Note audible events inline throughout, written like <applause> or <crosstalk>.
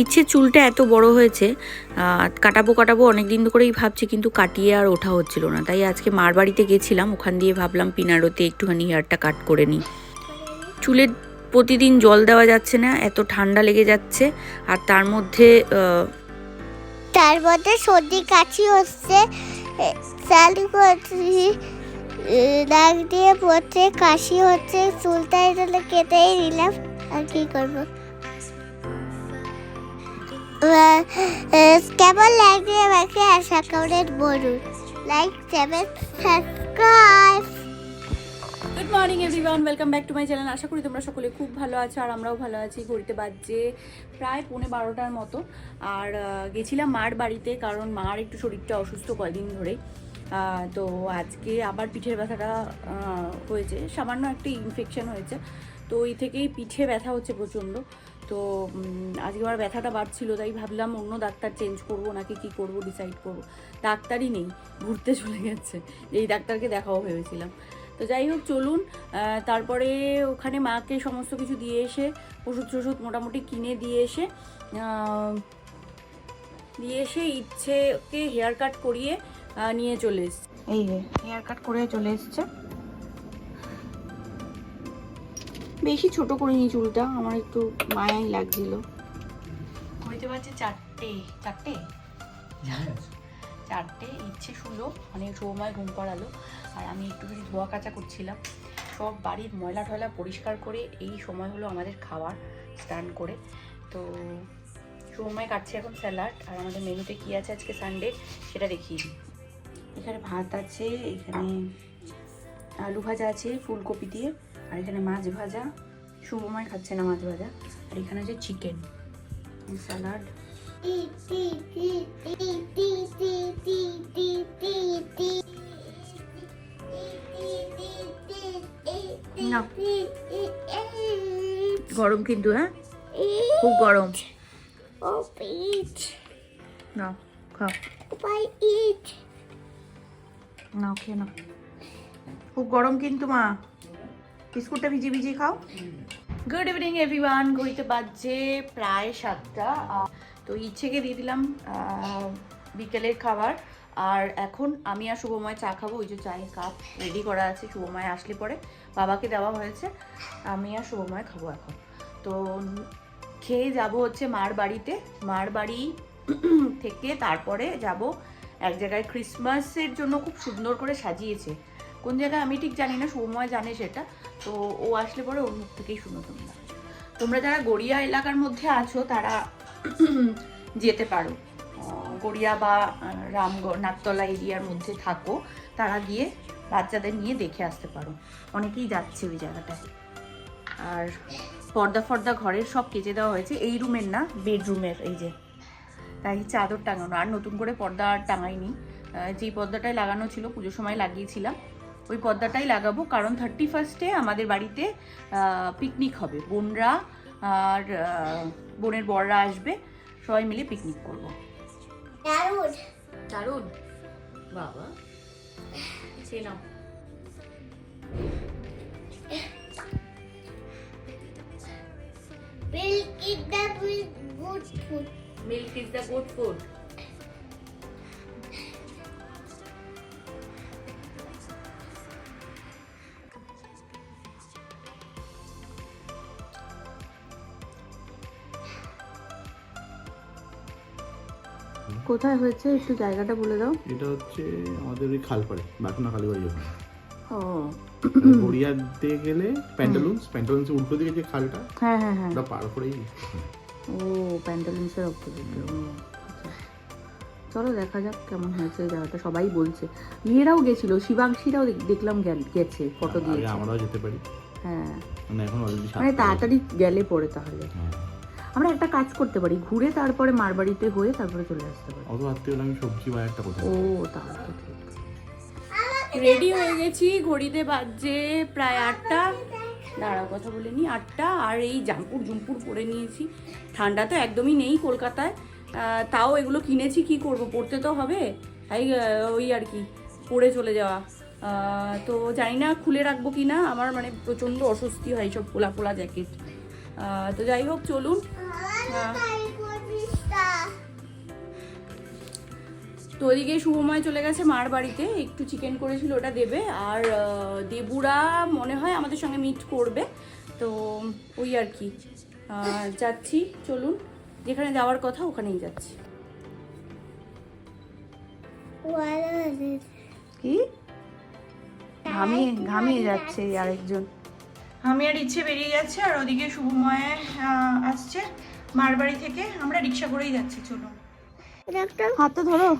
ইচ্ছে চুলটা এত বড় হয়েছে কাটাবো কাটাবো অনেক দিন করেই ভাবছি, কিন্তু কাটিয়ে আর ওঠা হচ্ছিল না। তাই আজকে মার বাড়িতে গেছিলাম, ওখান দিয়ে ভাবলাম পিনারোতে একটুখানি হেয়ারটা কাট করে নিই। চুলে প্রতিদিন জল দেওয়া যাচ্ছে না, এত ঠান্ডা লেগে যাচ্ছে, আর তার মধ্যে তার মধ্যে সর্দি কাশি হচ্ছে চালু করছি নাক দিয়ে পড়ছে, কাশি হচ্ছে, চুলটা এগুলো কেটেই নিলাম, আর কি করব? কেমন লাগছে আমাকে? আশা করেন বলুন। Like seven subscribe good morning everyone welcome back to my channel আশা করি তোমরা সকলে খুব ভালো আছো আর আমরাও ভালো আছি। ঘড়িতে বাজছে প্রায় পৌনে বারোটার মতো। আর গেছিলাম মার বাড়িতে কারণ মার একটু শরীরটা অসুস্থ কয়দিন ধরে। তো আজকে আবার পিঠের ব্যথাটা হয়েছে। সামান্য একটা ইনফেকশন হয়েছে। তো ওই থেকেই পিঠে ব্যথা হচ্ছে প্রচণ্ড। তো আজকে আমার ব্যথাটা বাড়ছিল, তাই ভাবলাম অন্য ডাক্তার চেঞ্জ করব, নাকি কি করব ডিসাইড করব। ডাক্তারই নেই, ঘুরতে চলে গেছে। এই ডাক্তারকে দেখাও ভেবেছিলাম। তো যাই হোক, চলুন তারপরে ওখানে মাকে সমস্ত কিছু দিয়ে এসে ওষুধ টষুধ মোটামুটি কিনে দিয়ে এসে দিয়ে এসে ইচ্ছেকে হেয়ার কাট করিয়ে নিয়ে চলে এসছে। এই হেয়ার কাট করে চলে এসছে। বেশি ছোট করিনি চুলটা আমার একটু মায়াই লাগছিল। হইতে পারছে চারটে চারটে? চারটে ইচ্ছে শুলো মানে সময় ঘুম পাড়ালো আর আমি একটুখানি ধোয়া কাচা করছিলাম। সব বাড়ির ময়লা টয়লা পরিষ্কার করে এই সময় হলো আমাদের খাওয়ার স্নান করে। তো সময় কাটছে এখন স্যালাড আর আমাদের মেনুতে কী আছে আজকে সানডে সেটা দেখিয়ে দিই। এখানে ভাত আছে এখানে আলু ভাজা আছে ফুলকপি দিয়ে। আর এখানে মাছ ভাজা, শুভময় খাচ্ছে না মাছ ভাজা। আর এখানে আছে চিকেন স্যালাড গরম কিন্তু হ্যাঁ? খুব গরম। না খেয়ে না খুব গরম কিন্তু, মা। বিস্কুটটা ভিজি ভিজি খাও। গুড ইভিনিং এভরিওয়ান ঘড়িতে বাজছে প্রায় সাতটা। তো ইচ্ছেকে দিয়ে দিলাম বিকেলের খাবার। আর এখন আমি আর শুভময় চা খাব। ওই যে চায়ের কাপ রেডি করা আছে, শুভময় আসলে পরে। বাবাকে দেওয়া হয়েছে, আমি আর শুভময় খাব এখন। তো খেয়ে যাব হচ্ছে মার বাড়িতে। মার বাড়ি থেকে তারপরে যাব। এক জায়গায় ক্রিসমাসের জন্য খুব সুন্দর করে সাজিয়েছে। কোন জায়গায় আমি ঠিক জানি না, সৌময় জানে সেটা। তো ও আসলে পরে ওর মুখ থেকেই শুনো তোমরা। তোমরা যারা গড়িয়া এলাকার মধ্যে আছো, তারা <clears throat> যেতে পারো। গড়িয়া বা রামগড়, নাকতলা এরিয়ার মধ্যে থাকো। তারা গিয়ে বাচ্চাদের নিয়ে দেখে আসতে পারো। অনেকেই যাচ্ছে ওই জায়গাটায়। আর পর্দা ফর্দা ঘরের সব কেচে দেওয়া হয়েছে। এই রুমের না, বেডরুমের, এই যে। তাই চাদর টাঙানো। আর নতুন করে পর্দা আর টাঙাইনি। যেই পর্দাটাই লাগানো ছিল, পুজোর সময় লাগিয়েছিলাম। ওই পর্দাটাই লাগাবো কারণ থার্টি ফার্স্টে আমাদের বাড়িতে পিকনিক হবে। বোনরা আর বোনের বররা আসবে সবাই মিলে পিকনিক করব। দারুণ। দারুণ? বাবা সে নাও। Milk is the good good food. Milk is the good food কোথায় হয়েছে? একটু জায়গাটা বলে দাও। এটা হচ্ছে আমাদের ওই খালপাড়ে বাঁকুড়া কালীবাড়ি ওখানে। ও। গড়িয়াতে গেলে প্যান্টালুন্স প্যান্টালুন্সের উল্টো দিকে যে খালটা হ্যাঁ হ্যাঁ হ্যাঁ। ওটা পার করেই ও প্যান্টালুন্সের অপোজিটে আচ্ছা। চলো দেখা যাক কেমন হয়েছে জায়গাটা সবাই বলছে। ইয়েরাও গেছিল শিবাংশীরাও দেখলাম গেছে ফটো দিয়েছে। আমরাও যেতে পারি। হ্যাঁ। মানে এখন অলরেডি মানে তাড়াতাড়ি গেলে পরে তাহলে। আমরা একটা কাজ করতে পারি ঘুরে তারপরে মারবাড়িতে হয়ে তারপরে চলে আসতে পারি। অত রাত্রে হলে আমি সবজি বা একটা কোথাও ও তাহলে তো ঠিক। রেডি হয়ে গেছি ঘড়িতে বাজছে প্রায় আটটা। দাঁড়াও কথা বলে নি আটটা। আর এই জাম্পুর জুম্পুর পরে নিয়েছি। ঠান্ডা তো একদমই নেই কলকাতায়। তাও এগুলো কিনেছি কি করব? পড়তে তো হবে। তাই ওই আর কি পরে চলে যাওয়া। তো জানি না খুলে রাখব কি না। আমার মানে প্রচণ্ড অস্বস্তি হয় এইসব পোলা পোলা জ্যাকেট তো যাই হোক চলুন। তো ওদিকে শুভময় চলে গেছে মার বাড়িতে একটু চিকেন করেছিল ওটা দেবে। আর দেবুরা মনে হয় আমাদের সঙ্গে মিট করবে। তো ওই আর কি। যাচ্ছি চলুন। যেখানে যাওয়ার কথা ওখানেই যাচ্ছি। কি? ঘামিয়ে ঘামিয়ে যাচ্ছে আরেকজন। আমি আর ইচ্ছে বেরিয়ে যাচ্ছে। আর ওদিকে শুভময় আসছে। মার বাড়ি থেকে আমরা রিক্সা করেই যাচ্ছি চলো একটা হাতটা ধরো।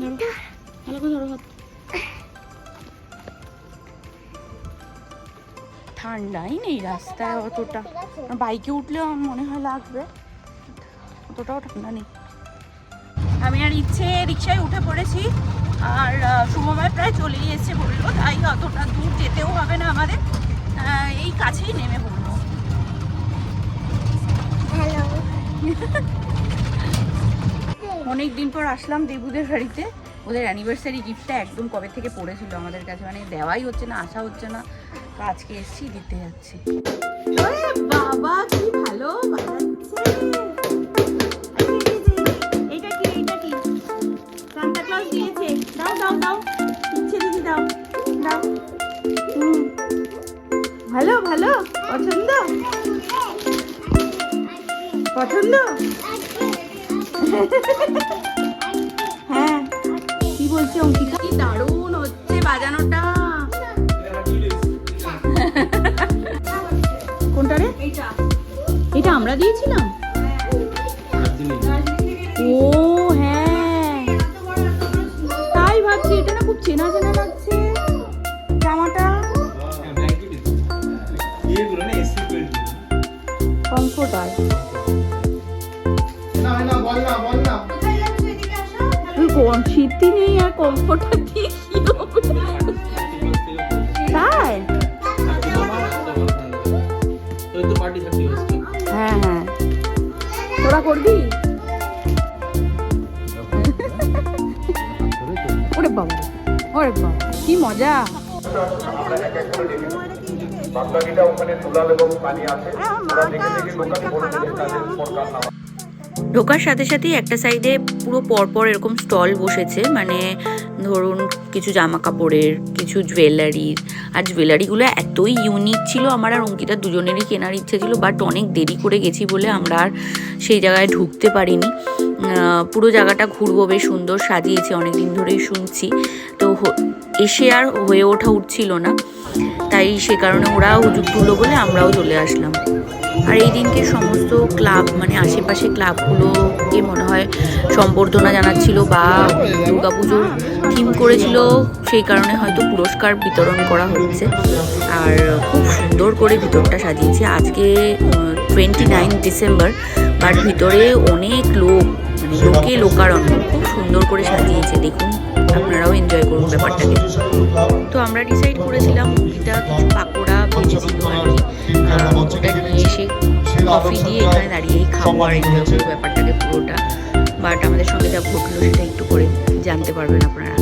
ধরো ভালো করে ধরো হাত। ঠান্ডাই নেই রাস্তায় অতটা। বাইকে উঠলেও আমার মনে হয় লাগবে। অতটাও ঠান্ডা নেই। আমি আর ইচ্ছে রিক্সায় উঠে পড়েছি। আর শুভময় প্রায় চলেই এসে বলল তাই অতটা দূর যেতেও হবে না আমাদের। আহ, এই কাছেই নেমে অনেক দিন পর আসলাম দেবুদের বাড়িতে। ওদের অ্যানিভার্সারি গিফটটা একদম কবে থেকে পড়েছিল আমাদের কাছে? মানে দেওয়াই হচ্ছে না, আসা হচ্ছে না। তো আজকে এসছি, দিতে যাচ্ছি। বাবা, কি ভালো পছন্দ? হ্যাঁ। কি বলছে অঙ্কিতা? কি দারুণ হচ্ছে বাজানোটা। কোনটা রে? এটা আমরা দিয়েছিলাম? ও হ্যাঁ। তাই ভাবছি এটা না খুব চেনা চেনা লাগছে জামাটা। কমফোর্ট কমফোর্টার শীতই নেই আর কমফোর্টার দিয়ে কি? তাই? হ্যাঁ হ্যাঁ। তোরা করবি? ওরে বাবা ওরে বাবা কি মজা। ঢোকার সাথে সাথেই একটা সাইডে পুরো পরপর এরকম স্টল বসেছে মানে ধরুন কিছু জামা কাপড়ের কিছু জুয়েলারির, আর জুয়েলারিগুলো এতই ইউনিক ছিল, আমার আর অঙ্কিতা দুজনেরই কেনার ইচ্ছে ছিল বাট অনেক দেরি করে গেছি বলে আমরা আর সেই জায়গায় ঢুকতে পারিনি। পুরো জায়গাটা ঘুরবো, বেশ সুন্দর সাজিয়েছে অনেক দিন ধরেই শুনছি। তো এসে আর হয়ে ওঠা উঠছিল না, তাই সে কারণে ওরা হুজুক তুলো বলে আমরাও চলে আসলাম। আর এই দিনকে সমস্ত ক্লাব মানে আশেপাশে ক্লাবগুলোকে মনে হয় সম্বর্ধনা জানাচ্ছিল বা দুর্গাপুজোর থিম করেছিল, সেই কারণে হয়তো পুরস্কার বিতরণ করা হচ্ছে। আর খুব সুন্দর করে ভিতরটা সাজিয়েছে। আজকে টোয়েন্টি নাইন ডিসেম্বর বাট ভিতরে অনেক লোক মানে লোকে লোকারণ্য খুব সুন্দর করে সাজিয়েছে। দেখুন, আপনারাও এনজয় করুন ব্যাপারটাকে। তো আমরা ডিসাইড করেছিলাম মুভিটা কিছু পাকোড়া ভেজেছিল আর কি। কফি দিয়ে এখানে দাঁড়িয়েই খাব আর এনজয় করব ব্যাপারটাকে পুরোটা। বাট আমাদের সঙ্গে যা ঘটলো সেটা একটু করে জানতে পারবেন আপনারা।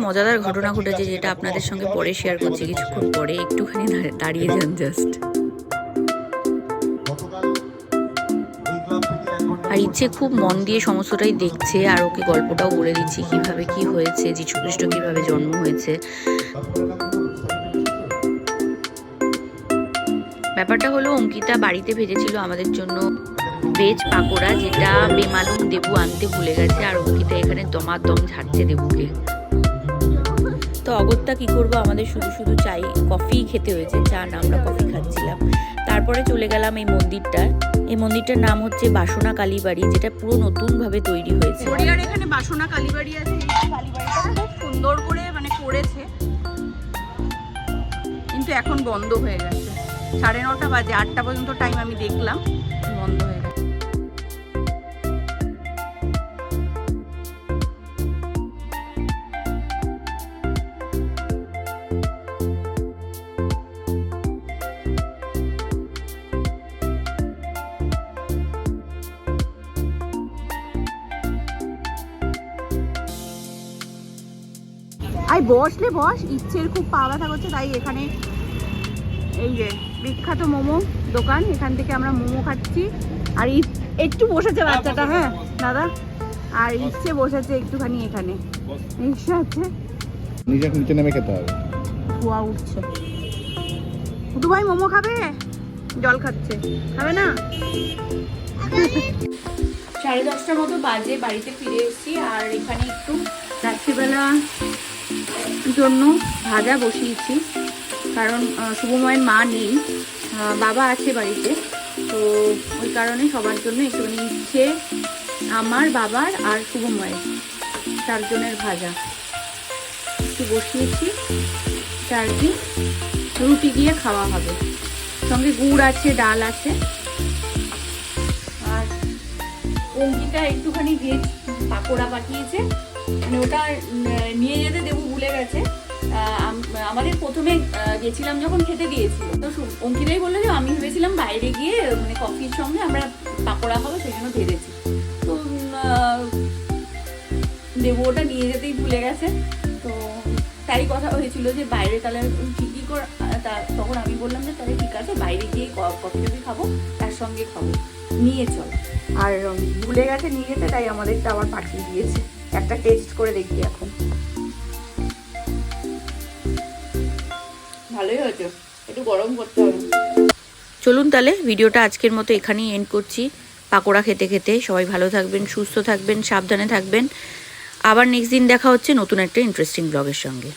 মজাদার ঘটনা ঘটেছে যেটা আপনাদের সঙ্গে পরে শেয়ার করছি। কিছুক্ষণ পরে একটুখানি দাঁড়- দাঁড়িয়ে যান জাস্ট আর ইচ্ছে খুব মন দিয়ে সমস্তটাই দেখছে, আর ওকে গল্পটাও বলে দিচ্ছি, কীভাবে কি হয়েছে যীশু খ্রিস্ট কীভাবে জন্ম হয়েছে। ব্যাপারটা হলো, অঙ্কিতা বাড়িতে ভেজেছিল আমাদের জন্য ভেজ পাকোড়া, যেটা বেমালুম দেবু আনতে ভুলে গেছে, আর অঙ্কিতা এখানে দমাদম ঝাড়ছে দেবুকে। তো অগত্যা কি করব? আমাদের শুধু শুধু চাই কফি খেতে হয়েছে, চা না, আমরা কফি খাচ্ছিলাম। তারপরে চলে গেলাম এই মন্দিরটা এই মন্দিরটার নাম হচ্ছে বাসনা কালীবাড়ি, যেটা পুরো নতুন ভাবে তৈরি হয়েছে। এখানে বাসনা কালীবাড়ি আছে খুব সুন্দর করে মানে করেছে। কিন্তু এখন বন্ধ হয়ে গেছে। সাড়ে নটা বাজে, আটটা পর্যন্ত টাইম আমি দেখলাম, বন্ধ হয়ে গেছে। ভাই বসলে বস ইচ্ছের খুব পা ব্যথা করছে তাই এখানে এই যে বিখ্যাত মোমো দোকান এখান থেকে আমরা মোমো খাচ্ছি। আর ই- একটু বসেছে বাচ্চাটা হ্যাঁ দাদা? আর ইচ্ছে বসেছে একটুখানি এখানে। ইচ্ছে আছে? নিজে নিচে নেমে খেতে হবে। ধোয়া উঠছে। ভাই মোমো খাবে? জল খাচ্ছে। খাবে না? সাড়ে দশটার মতো বাজে বাড়িতে ফিরে এসেছি। আর এখানে একটু রাত্রিবেলা জন্য ভাজা বসিয়েছি। কারণ শুভময়ের মা নেই বাবা আছে বাড়িতে। তো ওই কারণে সবার জন্য একটুখানি ইচ্ছে আমার বাবার আর শুভময়ের, চারজনের ভাজা। একটু বসিয়েছি আর রুটি দিয়ে খাওয়া হবে। সঙ্গে গুড় আছে, ডাল আছে। আর অঙ্কিতা একটুখানি ভেজ পাকোড়া পাঠিয়েছে মানে ওটা নিয়ে যেতে দেবো ভুলে গেছে। আমাদের প্রথমে গেছিলাম যখন খেতে দিয়েছিল তো অঙ্কিতাই বলল যে, আমি ভেবেছিলাম বাইরে গিয়ে মানে কফির সঙ্গে আমরা পাকোড়া খাব, সেই জন্য ভেবেছি। তো দেবো ওটা নিয়ে যেতেই ভুলে গেছে। তো তাই কথা হয়েছিল যে, বাইরে তাহলে ঠিকই করে তা, তখন আমি বললাম যে, তাহলে ঠিক আছে, বাইরে গিয়ে ক- কফি টফি খাব, তার সঙ্গে খাব। নিয়ে চল। আর ভুলে গেছে নিয়ে যেতে, তাই আমাদেরটা আবার পাঠিয়ে দিয়েছে। একটা টেস্ট করে দেখি এখন। ভালোই হয়েছে। একটু গরম করতে হবে। চলুন তাহলে, ভিডিওটা আজকের মতো এখানেই এন্ড করছি। পাকোড়া খেতে খেতে সবাই ভালো থাকবেন, সুস্থ থাকবেন, সাবধানে থাকবেন। আবার নেক্সট দিন দেখা হচ্ছে নতুন একটা ইন্টারেস্টিং ব্লগের সঙ্গে।